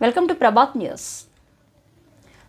Welcome to Prabhat news.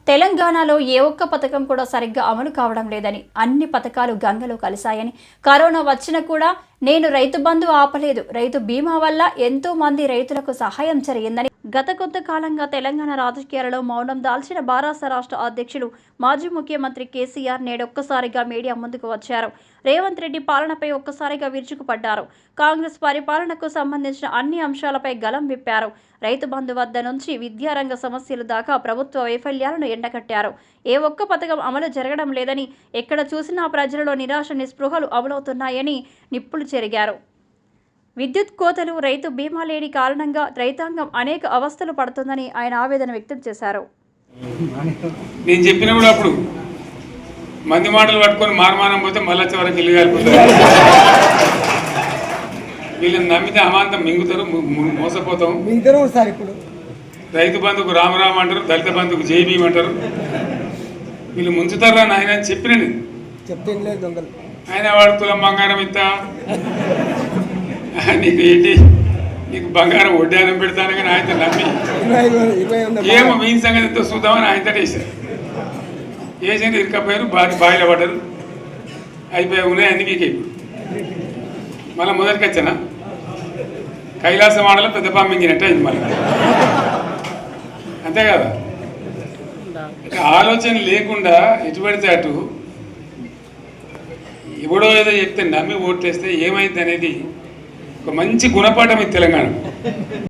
తెలంగాణలో ఏ ఒక్క పథకం కూడా సరిగ్గా అమలు కావడం లేదని అన్ని పథకాలు గంగలో కలిశాయని కరోనా వచ్చినా కూడా నేను రైతు బంధు ఆపలేదు. రైతు బీమా వల్ల ఎంతో మంది రైతులకు సహాయం జరిగిందని గత కొంత కాలంగా తెలంగాణ రాజకీయాలలో మౌనం దాల్చిన బారాస రాష్ట్ర అధ్యక్షులు మాజీ ముఖ్యమంత్రి కేసీఆర్ నేడొక్కసారిగా మీడియా ముందుకు వచ్చారు. రేవంత్ రెడ్డి పాలనపై ఒక్కసారిగా విరుచుకుపడ్డారు. కాంగ్రెస్ పరిపాలనకు సంబంధించిన అన్ని అంశాలపై గలం విప్పారు. రైతు బంధు వద్ద నుంచి విద్యారంగ సమస్యలు దాకా ప్రభుత్వ వైఫల్యాలను ఎండకట్టారు ఏ ఒక్క పథకం అమలు జరగడం లేదని ఎక్కడ చూసినా ప్రజలలో నిరాశ నిస్పృహలు అమలవుతున్నాయని నిప్పులు చెరిగారు. విద్యుత్ కోతలు రైతు బీమా లేని కారణంగా రైతాంగం అనేక అవస్థలు పడుతుందని ఆయన ఆవేదన వ్యక్తం చేశారు. నేను చెప్పిన కూడా అప్పుడు మంది మాటలు పట్టుకొని మారమానం పోతే మళ్ళీ వరకు ఇల్లు కాలిపోతారు వీళ్ళని నమ్మితే అమాంతం మింగుతారు మోసపోతాం మీ ఇద్దరు సార్ ఇప్పుడు. రైతు బంధుకు రామరామ అంటారు దళిత బంధుకు జై భీమ్ అంటారు. వీళ్ళు ముంచుతారా నాయన అని చెప్పిన లేదు దొంగలు. ఆయన వాడు తులం బంగారం ఇస్తా నీకు ఏంటి? నీకు బంగారం వడ్డానం పెడతాను కానీ ఆయన నమ్మి. ఏమో మీ సంగతి ఎంతో చూద్దామని ఆయన వేసారు వేసింది ఇరకపోయారు బాగా బాయిలో పడ్డారు. అయిపోయి ఉన్నాయి అన్ని ఇప్పుడు మళ్ళీ మొదటికి వచ్చానా? కైలాస మాడలో పెద్ద పంపించినట్టు అయింది మళ్ళీ. అంతే కదా? ఆలోచన లేకుండా ఎటు పడితే అటు ఎవడో ఏదో చెప్తే నమ్మి ఓట్లేస్తే ఏమైంది అనేది ఒక మంచి గుణపాఠం ఇది తెలంగాణ